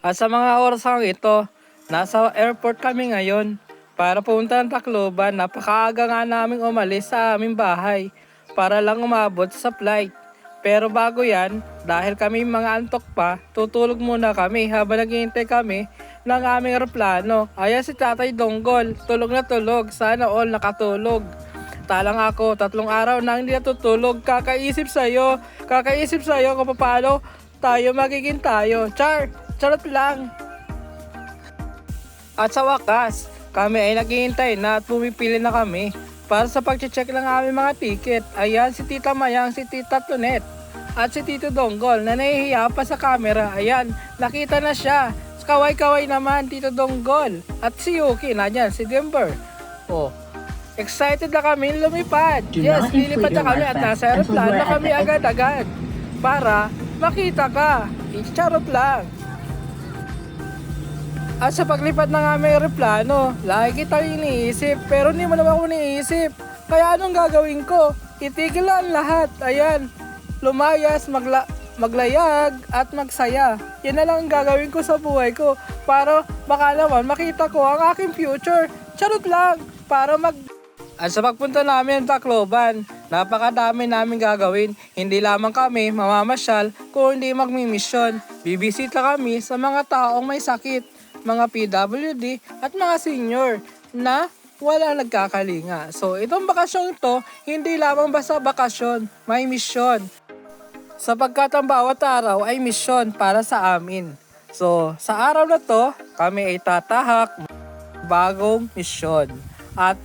At sa mga orasang ito, nasa airport kami ngayon para pumunta ng Tacloban. Napakaaga nga namin umalis sa aming bahay para lang umabot sa flight. Pero bago yan, dahil kami mga antok pa, tutulog muna kami habang naghihintay kami ng aming aeroplano. Ayan si Tatay Donggol, tulog na tulog, sana all nakatulog. Talang ako, tatlong araw na hindi natutulog, kakaisip sa'yo, kakaisip sa'yo kung paano tayo magiging tayo. Char, charot lang. At sa wakas, kami ay naghihintay na pumipili na kami para sa pag-check ng aming mga ticket. Ayan si Tita Mayang, si Tita Tunet at si Tito Donggol na nahihiya pa sa camera. Ayan, nakita na siya. Kaway-kaway naman, Tito Donggol. At si Yuki, nanyan, si Dimber. Oh, excited na kami lumipad. Do yes, lilipad na kami at nasa aeroplano kami agad-agad para makita ka. Charot lang. At sa paglipad ng aming aeroplano, lagi kitang iniisip pero hindi mo naman ako iniisip. Kaya anong gagawin ko? Itigil ang lahat. Ayan, lumayas, magla maglayag at magsaya. Yan na lang ang gagawin ko sa buhay ko para baka naman makita ko ang aking future. Charot lang, para mag... At sa pagpunta namin ng Tacloban, napakadami namin gagawin. Hindi lamang kami mamamasyal kung hindi magmimisyon. Bibisita kami sa mga taong may sakit, mga PWD at mga senior na wala nagkakalinga. So itong bakasyong ito, hindi lamang basta bakasyon, may misyon. Sapagkat ang bawat araw ay misyon para sa amin. So sa araw na to, kami ay tatahak bagong misyon. At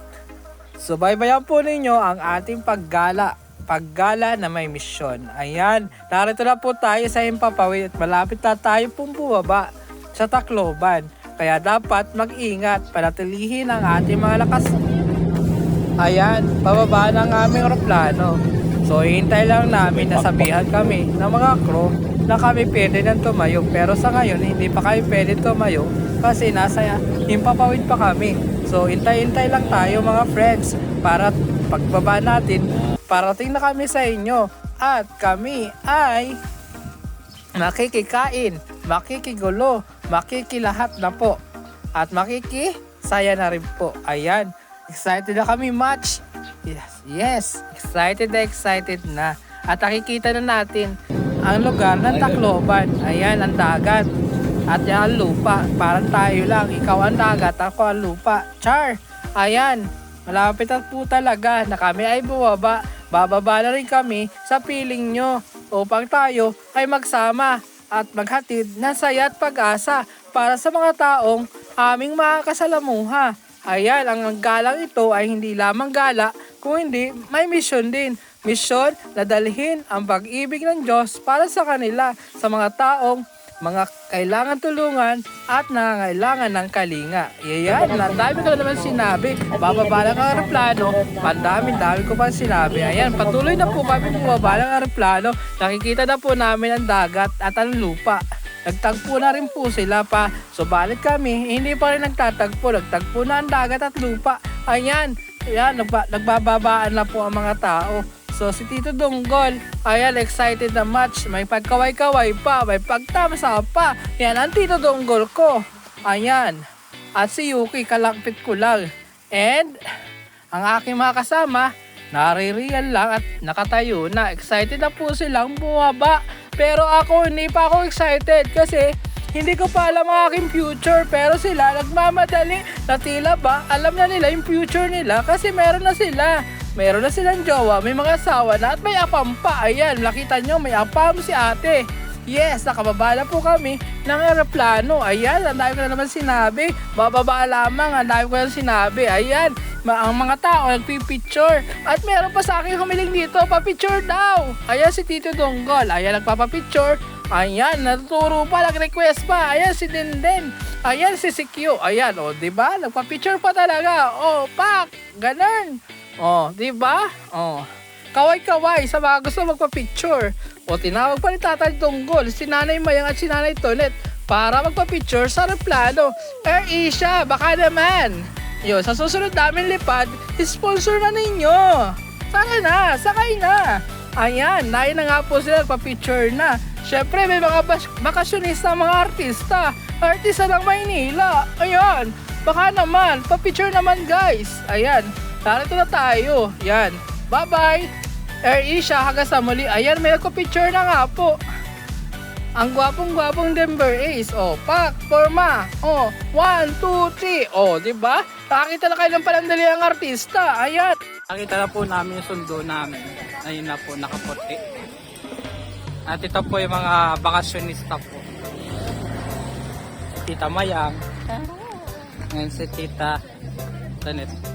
subaybayan po ninyo ang ating paggala paggala na may misyon. Ayan, narito na po tayo sa Himpapawid at malapit na tayo pong bumaba sa Tacloban. Kaya dapat mag-ingat, panatilihin ang ating mga lakas. Ayan, pababa ng aming aeroplano. So, hintay lang namin na sabihan kami ng mga crew na kami pwede nang tumayo. Pero sa ngayon, hindi pa kami pwede tumayo kasi nasa himpapawid pa kami. So, hintay-hintay lang tayo mga friends para pagbaba natin, parating na kami sa inyo. At kami ay makikikain, makikigulo, makikilahat na po. At makikisaya na rin po. Ayan, excited na kami match. Yes, yes, excited na excited na. At nakikita na natin ang lugar ng Tacloban. Ayan, ang dagat. At yan ang lupa. Parang tayo lang. Ikaw ang dagat, ako ang lupa. Char! Ayan, malapit na po talaga na kami ay bumaba. Bababa na rin kami sa piling nyo upang tayo ay magsama at maghatid ng saya at pag-asa para sa mga taong aming makakasalamuha. Ayan, ang galang ito ay hindi lamang gala, kung hindi may misyon din. Misyon na dalhin ang pag-ibig ng Diyos para sa kanila, sa mga taong mga kailangan tulungan at nangangailangan ng kalinga. Ayan, ang dami ko na naman sinabi. Bababa lang ang aeroplano, pandami dami ko pa sinabi. Ayan, patuloy na po kami bumaba ng aeroplano. Nakikita na po namin ang dagat at ang lupa. Nagtagpo na rin po sila pa. Subalit kami, hindi pa rin nagtatagpo. Nagtagpo na ang dagat at lupa. Ayan, ayan nagba- nagbababaan na po ang mga tao. So si Tito Donggol, ayan, excited na match. May pagkaway-kaway pa, may pagtamasa pa. Yan ang Tito Donggol ko. Ayan. At si Yuki, kalakpit ko lang. And, ang aking mga kasama, naririyan lang at nakatayo na. Excited na po silang bumaba. Pero ako, hindi pa ako excited kasi hindi ko pa alam ang aking future. Pero sila, nagmamadali na tila ba, alam na nila yung future nila kasi meron na sila. Meron na silang jowa, may mga asawa na at may apam pa. Ayan, nakita nyo, may apam si ate. Yes, nakababa na po kami ng aeroplano. Ayan, ang dami ko na naman sinabi. Bababa lamang, ang dami ko na sinabi. Ayan, ma- ang mga tao nagpipicture. At meron pa sa akin humiling dito, papicture daw. Ayan si Tito Donggol. Ayan, nagpapapicture. Ayan, natuturo pa, nag-request pa. Ayan si Denden. Ayan si CQ. Ayan, o, oh, di ba? Nagpa-picture pa talaga. Oh, pak, ganun. Oh, di ba? Oh. Kaway-kaway sa mga gusto magpa-picture. O tinawag pa ni Tatay Tunggol, si Nanay Mayang at si Nanay Tonet para magpa-picture sa replano. Air Asia, baka naman. Yun, sa susunod namin lipad, sponsor na ninyo. Saka na, sakay na. Ayan, nain na nga po sila, pa-picture na. Siyempre, may mga bas- bakasyonista, mga artista. artista ng Maynila. Ayan, baka naman, pa-picture naman guys. Ayan, narito na tayo. Yan, bye-bye. Air Asia, hanggang sa muli. Ayan, may nagko-picture na nga po. Ang gwapong-gwapong Denver Ace. Oh, pak, forma. Oh, one, two, three. Oh, di ba? Nakakita na kayo ng palandali ang artista. Ayan. Nakita na po namin yung sundo namin. Ayun na po, nakaputi. At ito po yung mga bakasyonista po. Tita Mayang. Ngayon si Tita Tanet.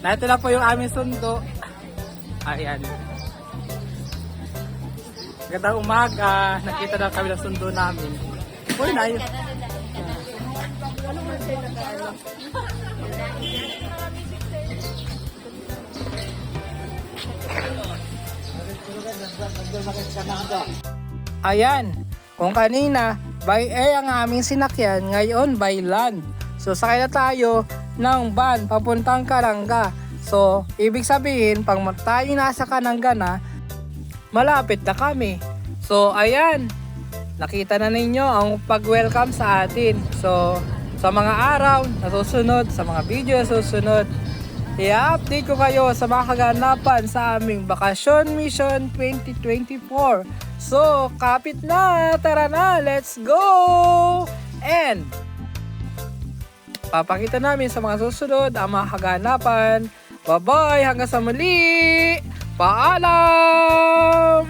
Na ito na po yung aming sundo. Ayan. Gandang umaga. Nakita na kami ng sundo namin. Uy, na yun. Ayan, kung kanina, by air ang aming sinakyan, ngayon by land. So sakay na tayo ng van papuntang Karanga. So, ibig sabihin, pag tayo nasa Kananga na, malapit na kami. So, ayan, nakita na ninyo ang pag-welcome sa atin. So, sa mga araw na susunod, sa mga video na susunod, i-update ko kayo sa mga kaganapan sa aming Bakasyon Mission 2024. So, kapit na! Tara na! Let's go! And, papakita namin sa mga susunod ang mga kaganapan. Bye-bye! Hanggang sa muli! Paalam!